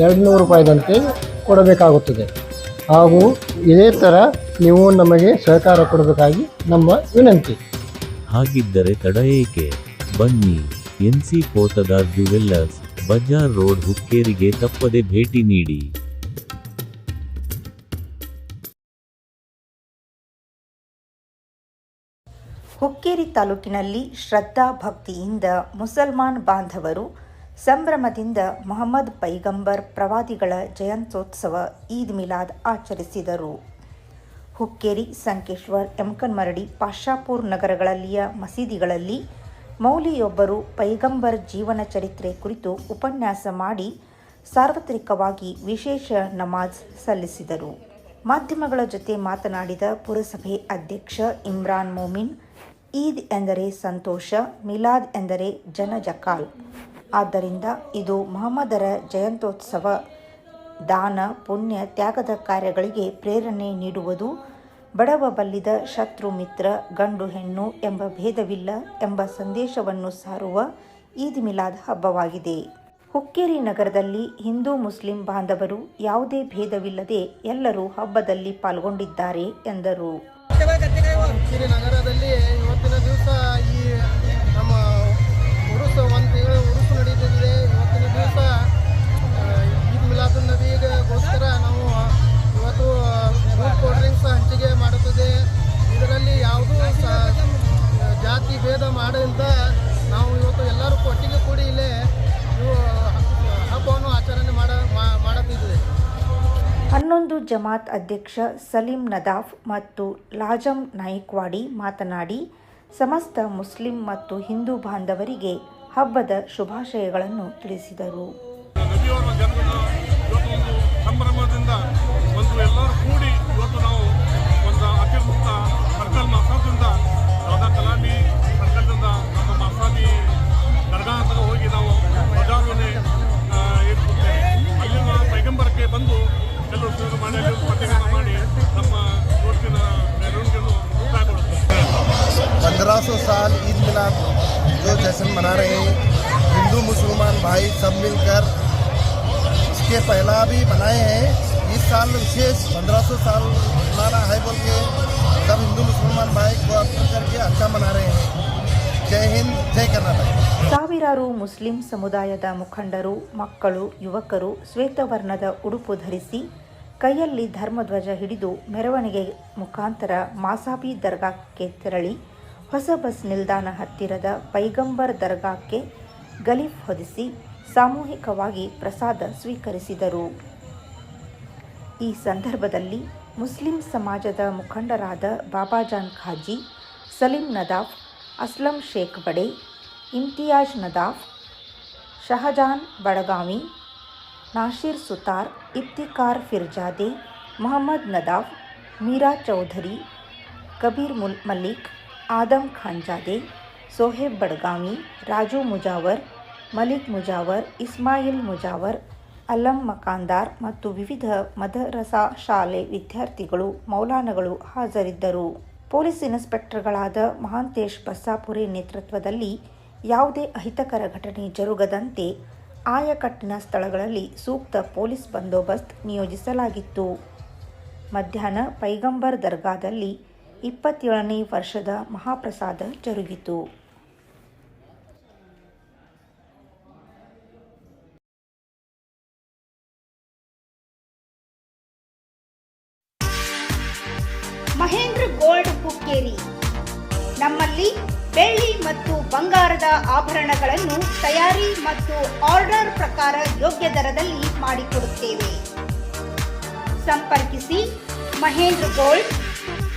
ಎರಡು ನೂರು ರೂಪಾಯಿದಂತೆ ಕೊಡಬೇಕಾಗುತ್ತದೆ. ಹಾಗೂ ಇದೇ ಥರ ನೀವು ನಮಗೆ ಸಹಕಾರ ಕೊಡಬೇಕಾಗಿ ನಮ್ಮ ವಿನಂತಿ. ಹಾಗಿದ್ದರೆ ತಡ ಏಕೆ? ಬನ್ನಿ NC Potdar jewellers bazaar road ಹುಕ್ಕೇರಿಗೆ ತಪ್ಪದೆ ಭೇಟಿ ನೀಡಿ. ಹುಕ್ಕೇರಿ ತಾಲೂಕಿನಲ್ಲಿ ಶ್ರದ್ಧಾ ಭಕ್ತಿಯಿಂದ ಮುಸಲ್ಮಾನ್ ಬಾಂಧವರು ಸಂಭ್ರಮದಿಂದ ಮೊಹಮ್ಮದ್ ಪೈಗಂಬರ್ ಪ್ರವಾದಿಗಳ ಜಯಂತ್ಯೋತ್ಸವ ಈದ್ ಮಿಲಾದ್ ಆಚರಿಸಿದರು. ಹುಕ್ಕೇರಿ, ಸಂಕೇಶ್ವರ್, ಎಮ್ಕನ್ಮರಡಿ ಪಾಶಾಪುರ್ ನಗರಗಳಲ್ಲಿಯ ಮಸೀದಿಗಳಲ್ಲಿ ಮೌಲಿಯೊಬ್ಬರು ಪೈಗಂಬರ್ ಜೀವನ ಚರಿತ್ರೆ ಕುರಿತು ಉಪನ್ಯಾಸ ಮಾಡಿ ಸಾರ್ವತ್ರಿಕವಾಗಿ ವಿಶೇಷ ನಮಾಜ್ ಸಲ್ಲಿಸಿದರು. ಮಾಧ್ಯಮಗಳ ಜೊತೆ ಮಾತನಾಡಿದ ಪುರಸಭೆ ಅಧ್ಯಕ್ಷ ಇಮ್ರಾನ್ ಮೋಮಿನ್, ಈದ್ ಎಂದರೆ ಸಂತೋಷ, ಮಿಲಾದ್ ಎಂದರೆ ಜನಜಕಾಲ್ ಆದ್ದರಿಂದ ಇದು ಮಹಮ್ಮದರ ಜಯಂತ್ಯೋತ್ಸವ. ದಾನ, ಪುಣ್ಯ, ತ್ಯಾಗದ ಕಾರ್ಯಗಳಿಗೆ ಪ್ರೇರಣೆ ನೀಡುವುದು. ಬಡವ ಬಲ್ಲಿದ ಶತ್ರು ಮಿತ್ರ, ಗಂಡು ಹೆಣ್ಣು ಎಂಬ ಭೇದವಿಲ್ಲ ಎಂಬ ಸಂದೇಶವನ್ನು ಸಾರುವ ಈದ್ ಮಿಲಾದ್ ಹಬ್ಬವಾಗಿದೆ. ಹುಕ್ಕೇರಿ ನಗರದಲ್ಲಿ ಹಿಂದೂ ಮುಸ್ಲಿಂ ಬಾಂಧವರು ಯಾವುದೇ ಭೇದವಿಲ್ಲದೆ ಎಲ್ಲರೂ ಹಬ್ಬದಲ್ಲಿ ಪಾಲ್ಗೊಂಡಿದ್ದಾರೆ ಎಂದರು. ನಗರದಲ್ಲಿ ಇವತ್ತಿನ ದಿವಸ ಈ ಭೇದ ಮಾಡೋದ್ರಿಂದ ನಾವು ಇವತ್ತು ಎಲ್ಲರೂ ಒಟ್ಟಿಗೆ ಕೂಡಿ ಇಲ್ಲೇ ಹಬ್ಬವನ್ನು ಆಚರಣೆ ಮಾಡ ಮಾಡುತ್ತಿದ್ದೇವೆ ಹನ್ನೊಂದು ಜಮಾತ್ ಅಧ್ಯಕ್ಷ ಸಲೀಂ ನದಾಫ್ ಮತ್ತು ಲಾಜಂ ನಾಯಕ್ವಾಡಿ ಮಾತನಾಡಿ, ಸಮಸ್ತ ಮುಸ್ಲಿಂ ಮತ್ತು ಹಿಂದೂ ಬಾಂಧವರಿಗೆ ಹಬ್ಬದ ಶುಭಾಶಯಗಳನ್ನು ತಿಳಿಸಿದರು. जश्न मना रहे हैं हिंदू मुसलमान भाई सब मिलकर इसके पहला भी बनाए हैं इस साल विशेष पंद्रह सौ साल मनाना है बोल के सब हिंदू मुसलमान भाई को अपील करके अच्छा मना रहे हैं जय हिंद जय कर्नाटक ಸಾವಿರಾರು ಮುಸ್ಲಿಂ ಸಮುದಾಯದ ಮುಖಂಡರು ಮಕ್ಕಳು ಯುವಕರು ಶ್ವೇತವರ್ಣದ ಉಡುಪು ಧರಿಸಿ ಕೈಯಲ್ಲಿ ಧರ್ಮಧ್ವಜ ಹಿಡಿದು ಮೆರವಣಿಗೆ ಮುಖಾಂತರ ಮಾಸಾಬಿ ದರ್ಗಾಕ್ಕೆ ತೆರಳಿ ಹೊಸ ಬಸ್ ನಿಲ್ದಾಣ ಹತ್ತಿರದ ಪೈಗಂಬರ್ ದರ್ಗಾಕ್ಕೆ ಗಲೀಫ್ ಹೊದಿಸಿ ಸಾಮೂಹಿಕವಾಗಿ ಪ್ರಸಾದ ಸ್ವೀಕರಿಸಿದರು. ಈ ಸಂದರ್ಭದಲ್ಲಿ ಮುಸ್ಲಿಂ ಸಮಾಜದ ಮುಖಂಡರಾದ ಬಾಬಾಜಾನ್ ಖಾಜಿ, ಸಲೀಂ ನದಾಫ್, ಅಸ್ಲಂ ಶೇಖ್ ಬಡೆ, ಇಮ್ತಿಯಾಜ್ ನದಾಫ್, ಶಹಜಾನ್ ಬಡಗಾಮಿ, ನಾಶೀರ್ ಸುತಾರ್, ಇಫ್ತಿಕಾರ್ ಫಿರ್ಜಾದೆ, ಮೊಹಮ್ಮದ್ ನದಾಫ್, ಮೀರಾ ಚೌಧರಿ, ಕಬೀರ್ ಮುಲ್ ಮಲ್ಲಿಕ್ ಆದಮ್ ಖಾನ್ಜಾದೆ ಸೋಹೇಬ್ ಬಡಗಾಮಿ, ರಾಜು ಮುಜಾವರ್, ಮಲಿಕ್ ಮುಜಾವರ್, ಇಸ್ಮಾಯಿಲ್ ಮುಜಾವರ್ ಅಲಂ ಮಕಾಂದಾರ್ ಮತ್ತು ವಿವಿಧ ಮದರಸಾ ಶಾಲೆ ವಿದ್ಯಾರ್ಥಿಗಳು, ಮೌಲಾನಗಳು ಹಾಜರಿದ್ದರು. ಪೊಲೀಸ್ ಇನ್ಸ್ಪೆಕ್ಟರ್ಗಳಾದ ಮಹಾಂತೇಶ್ ಬಸ್ಸಾಪುರಿ ನೇತೃತ್ವದಲ್ಲಿ ಯಾವುದೇ ಅಹಿತಕರ ಘಟನೆ ಜರುಗದಂತೆ ಆಯಕಟ್ಟಿನ ಸ್ಥಳಗಳಲ್ಲಿ ಸೂಕ್ತ ಪೊಲೀಸ್ ಬಂದೋಬಸ್ತ್ ನಿಯೋಜಿಸಲಾಗಿತ್ತು. ಮಧ್ಯಾಹ್ನ ಪೈಗಂಬರ್ ದರ್ಗಾದಲ್ಲಿ ಇಪ್ಪತ್ತೇಳನೇ ವರ್ಷದ ಮಹಾಪ್ರಸಾದ ಜರುಗಿತು. ಮಹೇಂದ್ರ ಗೋಲ್ಡ್ ಹುಕ್ಕೇರಿ ನಮ್ಮಲ್ಲಿ ಬೆಳ್ಳಿ ಮತ್ತು ಬಂಗಾರದ ಆಭರಣಗಳನ್ನು ತಯಾರಿ ಮತ್ತು ಆರ್ಡರ್ ಪ್ರಕಾರ ಯೋಗ್ಯ ದರದಲ್ಲಿ ಮಾಡಿಕೊಡುತ್ತೇವೆ. ಸಂಪರ್ಕಿಸಿ ಮಹೇಂದ್ರ ಗೋಲ್ಡ್